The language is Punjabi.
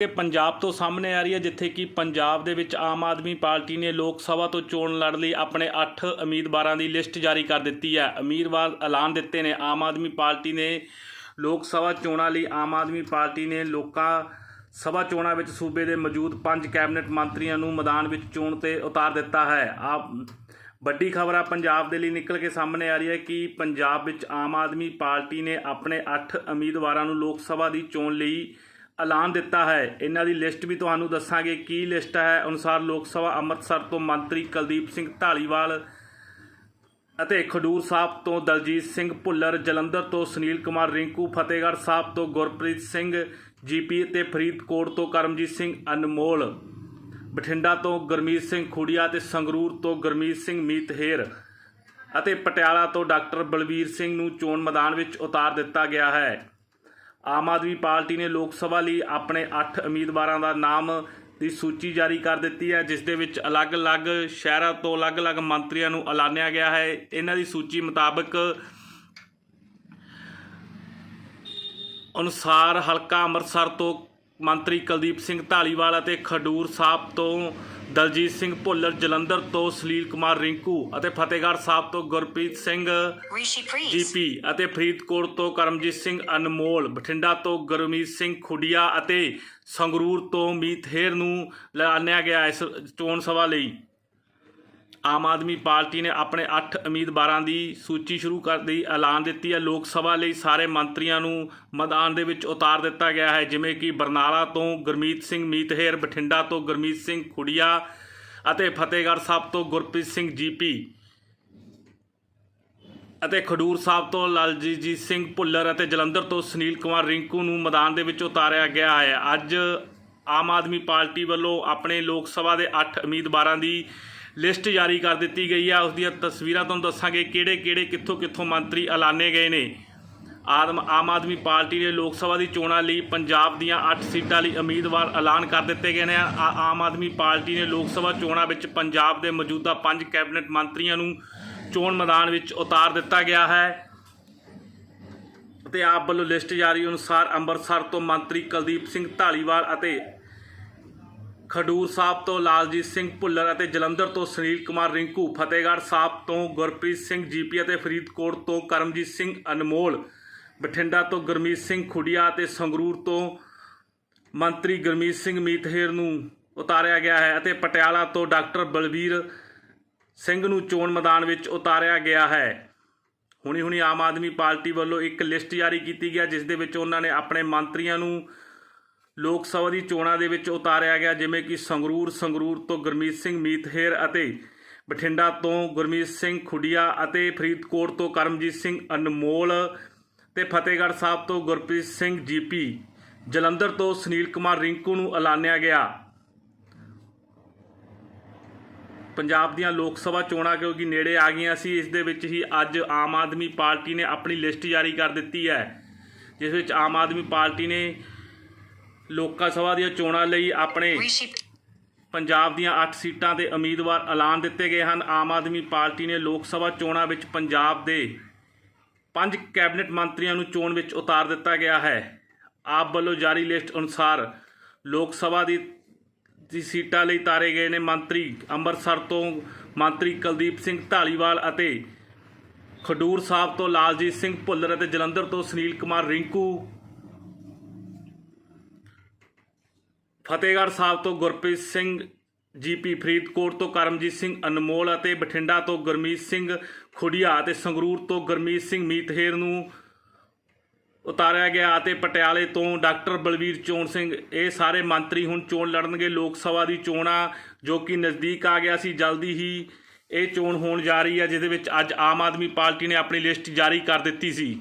ਕਿ ਪੰਜਾਬ ਤੋਂ ਸਾਹਮਣੇ ਆ ਰਹੀ ਹੈ, ਜਿੱਥੇ ਕਿ ਪੰਜਾਬ ਦੇ ਵਿੱਚ ਆਮ ਆਦਮੀ ਪਾਰਟੀ ਨੇ ਲੋਕ ਸਭਾ ਤੋਂ ਚੋਣ ਲੜਨ ਲਈ ਆਪਣੇ 8 ਉਮੀਦਵਾਰਾਂ ਦੀ ਲਿਸਟ ਜਾਰੀ ਕਰ ਦਿੱਤੀ ਹੈ। ਉਮੀਦਵਾਰ ਐਲਾਨ ਦਿੱਤੇ ਨੇ। ਆਮ ਆਦਮੀ ਪਾਰਟੀ ਨੇ ਲੋਕ ਸਭਾ ਚੋਣਾਂ ਲਈ ਆਮ ਆਦਮੀ ਪਾਰਟੀ ਨੇ ਲੋਕਾਂ ਸਭਾ ਚੋਣਾਂ ਵਿੱਚ ਸੂਬੇ ਦੇ ਮੌਜੂਦ ਪੰਜ ਕੈਬਨਿਟ ਮੰਤਰੀਆਂ ਨੂੰ ਮੈਦਾਨ ਵਿੱਚ ਚੋਣ ਤੇ ਉਤਾਰ ਦਿੱਤਾ ਹੈ। ਆ ਵੱਡੀ ਖਬਰ ਆ, ਪੰਜਾਬ ਦੇ ਲਈ ਨਿਕਲ ਕੇ ਸਾਹਮਣੇ ਆ ਰਹੀ ਹੈ ਕਿ ਪੰਜਾਬ ਵਿੱਚ ਆਮ ਆਦਮੀ ਪਾਰਟੀ ਨੇ ਆਪਣੇ 8 ਉਮੀਦਵਾਰਾਂ ਨੂੰ ਲੋਕ ਸਭਾ ਦੀ ਚੋਣ ਲਈ ਐਲਾਨ ਦਿੱਤਾ ਹੈ। ਇਹਨਾਂ ਦੀ ਲਿਸਟ ਵੀ ਤੁਹਾਨੂੰ ਦੱਸਾਂਗੇ ਕੀ ਲਿਸਟ ਹੈ। ਅਨੁਸਾਰ ਲੋਕ ਸਭਾ ਅੰਮ੍ਰਿਤਸਰ ਤੋਂ ਮੰਤਰੀ ਕੁਲਦੀਪ ਸਿੰਘ ਢਾਲੀਵਾਲ ਅਤੇ ਖਡੂਰ ਸਾਹਿਬ ਤੋਂ ਦਲਜੀਤ ਸਿੰਘ ਭੁੱਲਰ, ਜਲੰਧਰ ਤੋਂ ਸੁਨੀਲ ਕੁਮਾਰ ਰਿੰਕੂ, ਫਤਿਹਗੜ੍ਹ ਸਾਹਿਬ ਤੋਂ ਗੁਰਪ੍ਰੀਤ ਸਿੰਘ ਜੀਪੀ ਤੇ ਫਰੀਦਕੋਟ ਤੋਂ ਕਰਮਜੀਤ ਸਿੰਘ ਅਨਮੋਲ, ਬਠਿੰਡਾ ਤੋਂ ਗੁਰਮੀਤ ਸਿੰਘ ਖੁੜੀਆ ਤੇ ਸੰਗਰੂਰ ਤੋਂ ਗੁਰਮੀਤ ਸਿੰਘ ਮੀਤਹੇਰ ਅਤੇ ਪਟਿਆਲਾ ਤੋਂ ਡਾਕਟਰ ਬਲਵੀਰ ਸਿੰਘ ਨੂੰ ਚੋਣ ਮੈਦਾਨ ਵਿੱਚ ਉਤਾਰ ਦਿੱਤਾ ਗਿਆ ਹੈ। ਆਮ ਆਦਮੀ ਪਾਰਟੀ ਨੇ ਲੋਕ ਸਭਾ ਲਈ ਆਪਣੇ 8 ਉਮੀਦਵਾਰਾਂ ਦਾ ਨਾਮ ਦੀ ਸੂਚੀ ਜਾਰੀ ਕਰ ਦਿੱਤੀ ਹੈ, ਜਿਸ ਦੇ ਵਿੱਚ ਅਲੱਗ-ਅਲੱਗ ਸ਼ਹਿਰਾਂ ਤੋਂ ਅਲੱਗ-ਅਲੱਗ ਮੰਤਰੀਆਂ ਨੂੰ ਐਲਾਨਿਆ ਗਿਆ ਹੈ। ਇਹਨਾਂ ਦੀ ਸੂਚੀ ਮੁਤਾਬਕ ਅਨੁਸਾਰ ਹਲਕਾ ਅੰਮ੍ਰਿਤਸਰ ਤੋਂ ਮੰਤਰੀ ਕੁਲਦੀਪ ਸਿੰਘ ਢਾਲੀਵਾਲ ਅਤੇ ਖਡੂਰ ਸਾਹਿਬ ਤੋਂ ਦਲਜੀਤ ਸਿੰਘ ਭੁੱਲਰ ਜਲੰਧਰ ਤੋਂ ਸਲੀਲ ਕੁਮਾਰ ਰਿੰਕੂ ਅਤੇ ਫਤਿਹਗੜ੍ਹ ਸਾਹਿਬ ਤੋਂ ਗੁਰਪ੍ਰੀਤ ਸਿੰਘ. ਜੀਪੀ ਅਤੇ ਫਰੀਦਕੋਟ ਤੋਂ ਕਰਮਜੀਤ ਸਿੰਘ ਅਨਮੋਲ ਬਠਿੰਡਾ ਤੋਂ ਗੁਰਮੀਤ ਸਿੰਘ ਖੁੱਡੀਆ ਅਤੇ ਸੰਗਰੂਰ ਤੋਂ ਮੀਤਹੇਰ ਨੂੰ ਐਲਾਨਿਆ ਗਿਆ ਇਸ ਚੋਣ ਸਭਾ ਲਈ ਆਮ ਆਦਮੀ ਪਾਰਟੀ ਨੇ ਆਪਣੇ 8 ਉਮੀਦਵਾਰਾਂ ਦੀ ਸੂਚੀ ਸ਼ੁਰੂ ਕਰ ਦੀ, ਐਲਾਨ ਦਿੱਤੀ ਹੈ। ਲੋਕ ਸਭਾ ਲਈ ਸਾਰੇ ਮੰਤਰੀਆਂ ਨੂੰ ਮੈਦਾਨ ਦੇ ਵਿੱਚ ਉਤਾਰ ਦਿੱਤਾ ਗਿਆ ਹੈ, ਜਿਵੇਂ ਕਿ ਬਰਨਾਲਾ ਤੋਂ ਗੁਰਮੀਤ ਸਿੰਘ ਮੀਤਹੇਰ, ਬਠਿੰਡਾ ਤੋਂ ਗੁਰਮੀਤ ਸਿੰਘ ਖੁੜੀਆ ਅਤੇ ਫਤਿਹਗੜ੍ਹ ਸਾਹਿਬ ਤੋਂ ਗੁਰਪ੍ਰੀਤ ਸਿੰਘ ਜੀਪੀ ਅਤੇ ਖਡੂਰ ਸਾਹਿਬ ਤੋਂ ਲਾਲਜੀਤ ਸਿੰਘ ਭੁੱਲਰ ਅਤੇ ਜਲੰਧਰ ਤੋਂ ਸੁਨੀਲ ਕੁਮਾਰ ਰਿੰਕੂ ਨੂੰ ਮੈਦਾਨ ਦੇ ਵਿੱਚ ਉਤਾਰਿਆ ਗਿਆ ਹੈ। ਅੱਜ ਆਮ ਆਦਮੀ ਪਾਰਟੀ ਵੱਲੋਂ ਆਪਣੇ ਲੋਕ ਸਭਾ ਦੇ 8 ਉਮੀਦਵਾਰਾਂ ਦੀ ਲਿਸਟ ਜਾਰੀ ਕਰ ਦਿੱਤੀ ਗਈ ਹੈ ਉਸ ਦੀਆਂ ਤਸਵੀਰਾਂ ਤੁਹਾਨੂੰ ਦੱਸਾਂਗੇ ਕਿਹੜੇ ਕਿਹੜੇ, ਕਿੱਥੋਂ ਕਿੱਥੋਂ ਮੰਤਰੀ ਐਲਾਨੇ ਗਏ ਨੇ। ਆਦਮ ਆਮ ਆਦਮੀ ਪਾਰਟੀ ਨੇ ਲੋਕ ਸਭਾ ਦੀ ਚੋਣਾਂ ਲਈ ਪੰਜਾਬ ਦੀਆਂ 8 ਸੀਟਾਂ ਲਈ ਉਮੀਦਵਾਰ ਐਲਾਨ ਕਰ ਦਿੱਤੇ ਗਏ ਨੇ। ਆ- ਆਮ ਆਦਮੀ ਪਾਰਟੀ ਨੇ ਲੋਕ ਸਭਾ ਚੋਣਾਂ ਵਿੱਚ ਪੰਜਾਬ ਦੇ ਮੌਜੂਦਾ ਪੰਜ ਕੈਬਨਿਟ ਮੰਤਰੀਆਂ ਨੂੰ ਚੋਣ ਮੈਦਾਨ ਵਿੱਚ ਉਤਾਰ ਦਿੱਤਾ ਗਿਆ ਹੈ। ਅਤੇ ਆਪ ਵੱਲੋਂ ਲਿਸਟ ਜਾਰੀ ਅਨੁਸਾਰ ਅੰਮ੍ਰਿਤਸਰ ਤੋਂ ਮੰਤਰੀ ਕੁਲਦੀਪ ਸਿੰਘ ਢਾਲੀਵਾਲ ਅਤੇ ਖਡੂਰ ਸਾਹਿਬ ਤੋਂ ਲਾਲਜੀਤ ਸਿੰਘ ਭੁੱਲਰ ਅਤੇ ਜਲੰਧਰ ਤੋਂ ਸੁਨੀਲ ਕੁਮਾਰ ਰਿੰਕੂ, ਫਤਿਹਗੜ੍ਹ ਸਾਹਿਬ ਤੋਂ ਗੁਰਪ੍ਰੀਤ ਸਿੰਘ ਜੀਪੀ ਅਤੇ ਫਰੀਦਕੋਟ ਤੋਂ ਕਰਮਜੀਤ ਸਿੰਘ ਅਨਮੋਲ, ਬਠਿੰਡਾ ਤੋਂ ਗੁਰਮੀਤ ਸਿੰਘ ਖੁੜੀਆ ਅਤੇ ਸੰਗਰੂਰ ਤੋਂ ਮੰਤਰੀ ਗੁਰਮੀਤ ਸਿੰਘ ਮੀਤਹੇਰ ਨੂੰ ਉਤਾਰਿਆ ਗਿਆ ਹੈ ਅਤੇ ਪਟਿਆਲਾ ਤੋਂ ਡਾਕਟਰ ਬਲਵੀਰ ਸਿੰਘ ਨੂੰ ਚੋਣ ਮੈਦਾਨ ਵਿੱਚ ਉਤਾਰਿਆ ਗਿਆ ਹੈ। ਹੁਣੀ ਹੁਣੀ ਆਮ ਆਦਮੀ ਪਾਰਟੀ ਵੱਲੋਂ ਇੱਕ ਲਿਸਟ ਜਾਰੀ ਕੀਤੀ ਗਿਆ ਜਿਸ ਦੇ ਵਿੱਚ ਉਹਨਾਂ ਨੇ ਆਪਣੇ ਮੰਤਰੀਆਂ ਨੂੰ ਲੋਕ ਸਭਾ ਦੀ ਚੋਣਾਂ ਦੇ ਵਿੱਚ ਉਤਾਰਿਆ ਗਿਆ, ਜਿਵੇਂ ਕਿ ਸੰਗਰੂਰ ਸੰਗਰੂਰ ਤੋਂ ਗੁਰਮੀਤ ਸਿੰਘ ਮੀਤਹੇਰ ਅਤੇ ਬਠਿੰਡਾ ਤੋਂ ਗੁਰਮੀਤ ਸਿੰਘ ਖੁੱਡੀਆ ਅਤੇ ਫਰੀਦਕੋਟ ਤੋਂ ਕਰਮਜੀਤ ਸਿੰਘ ਅਨਮੋਲ ਤੇ ਫਤਿਹਗੜ੍ਹ ਸਾਹਿਬ ਤੋਂ ਗੁਰਪ੍ਰੀਤ ਸਿੰਘ ਜੀਪੀ। ਜਲੰਧਰ ਤੋਂ ਸੁਨੀਲ ਕੁਮਾਰ ਰਿੰਕੂ ਨੂੰ ਐਲਾਨਿਆ ਗਿਆ। ਪੰਜਾਬ ਦੀਆਂ ਲੋਕ ਸਭਾ ਚੋਣਾਂ ਕਿਉਂਕਿ ਨੇੜੇ ਆ ਗਈਆਂ ਸੀ, ਇਸ ਦੇ ਵਿੱਚ ਹੀ ਅੱਜ ਆਮ ਆਦਮੀ ਪਾਰਟੀ ਨੇ ਆਪਣੀ ਲਿਸਟ ਜਾਰੀ ਕਰ ਦਿੱਤੀ ਹੈ, ਜਿਸ ਵਿੱਚ ਆਮ ਆਦਮੀ ਪਾਰਟੀ ਨੇ ਲੋਕਾਂ ਸਭਾ ਦੀਆਂ ਚੋਣਾਂ ਲਈ ਆਪਣੇ ਪੰਜਾਬ ਦੀਆਂ 8 ਸੀਟਾਂ ਦੇ ਉਮੀਦਵਾਰ ਐਲਾਨ ਦਿੱਤੇ ਗਏ ਹਨ। ਆਮ ਆਦਮੀ ਪਾਰਟੀ ਨੇ ਲੋਕ ਸਭਾ ਚੋਣਾਂ ਵਿੱਚ ਪੰਜਾਬ ਦੇ ਪੰਜ ਕੈਬਨਿਟ ਮੰਤਰੀਆਂ ਨੂੰ ਚੋਣ ਵਿੱਚ ਉਤਾਰ ਦਿੱਤਾ ਗਿਆ ਹੈ। ਆਪ ਵੱਲੋਂ ਜਾਰੀ ਲਿਸਟ ਅਨੁਸਾਰ ਲੋਕ ਸਭਾ ਦੀ ਦੀ ਸੀਟਾਂ ਲਈ ਤਾਰੇ ਗਏ ਨੇ ਮੰਤਰੀ ਅੰਮ੍ਰਿਤਸਰ ਤੋਂ ਮੰਤਰੀ ਕੁਲਦੀਪ ਸਿੰਘ ਢਾਲੀਵਾਲ ਅਤੇ ਖਡੂਰ ਸਾਹਿਬ ਤੋਂ ਲਾਲਜੀਤ ਸਿੰਘ ਭੁੱਲਰ ਅਤੇ ਜਲੰਧਰ ਤੋਂ ਸੁਨੀਲ ਕੁਮਾਰ ਰਿੰਕੂ। ਫਤਿਹਗੜ੍ਹ ਸਾਹਿਬ ਤੋਂ ਗੁਰਪ੍ਰੀਤ ਸਿੰਘ ਜੀਪੀ ਫਰੀਦਕੋਟ ਤੋਂ ਕਰਮਜੀਤ ਸਿੰਘ ਅਨਮੋਲ ਅਤੇ ਬਠਿੰਡਾ ਤੋਂ ਗੁਰਮੀਤ ਸਿੰਘ ਖੁੜੀਆ ਅਤੇ ਸੰਗਰੂਰ ਤੋਂ ਗੁਰਮੀਤ ਸਿੰਘ ਮੀਤਹੇਰ ਨੂੰ ਉਤਾਰਿਆ ਗਿਆ ਅਤੇ ਪਟਿਆਲੇ ਤੋਂ ਡਾਕਟਰ ਬਲਵੀਰ ਚੋਣ ਸਿੰਘ, ਇਹ ਸਾਰੇ ਮੰਤਰੀ ਹੁਣ ਚੋਣ ਲੜਨਗੇ, ਲੋਕ ਸਭਾ ਦੀ ਚੋਣਾਂ ਜੋ ਕਿ ਨਜ਼ਦੀਕ ਆ ਗਿਆ ਸੀ, ਜਲਦੀ ਹੀ ਇਹ ਚੋਣ ਹੋਣ ਜਾ ਰਹੀ ਹੈ ਜਿਹਦੇ ਵਿੱਚ ਅੱਜ ਆਮ ਆਦਮੀ ਪਾਰਟੀ ਨੇ ਆਪਣੀ ਲਿਸਟ ਜਾਰੀ ਕਰ ਦਿੱਤੀ ਸੀ।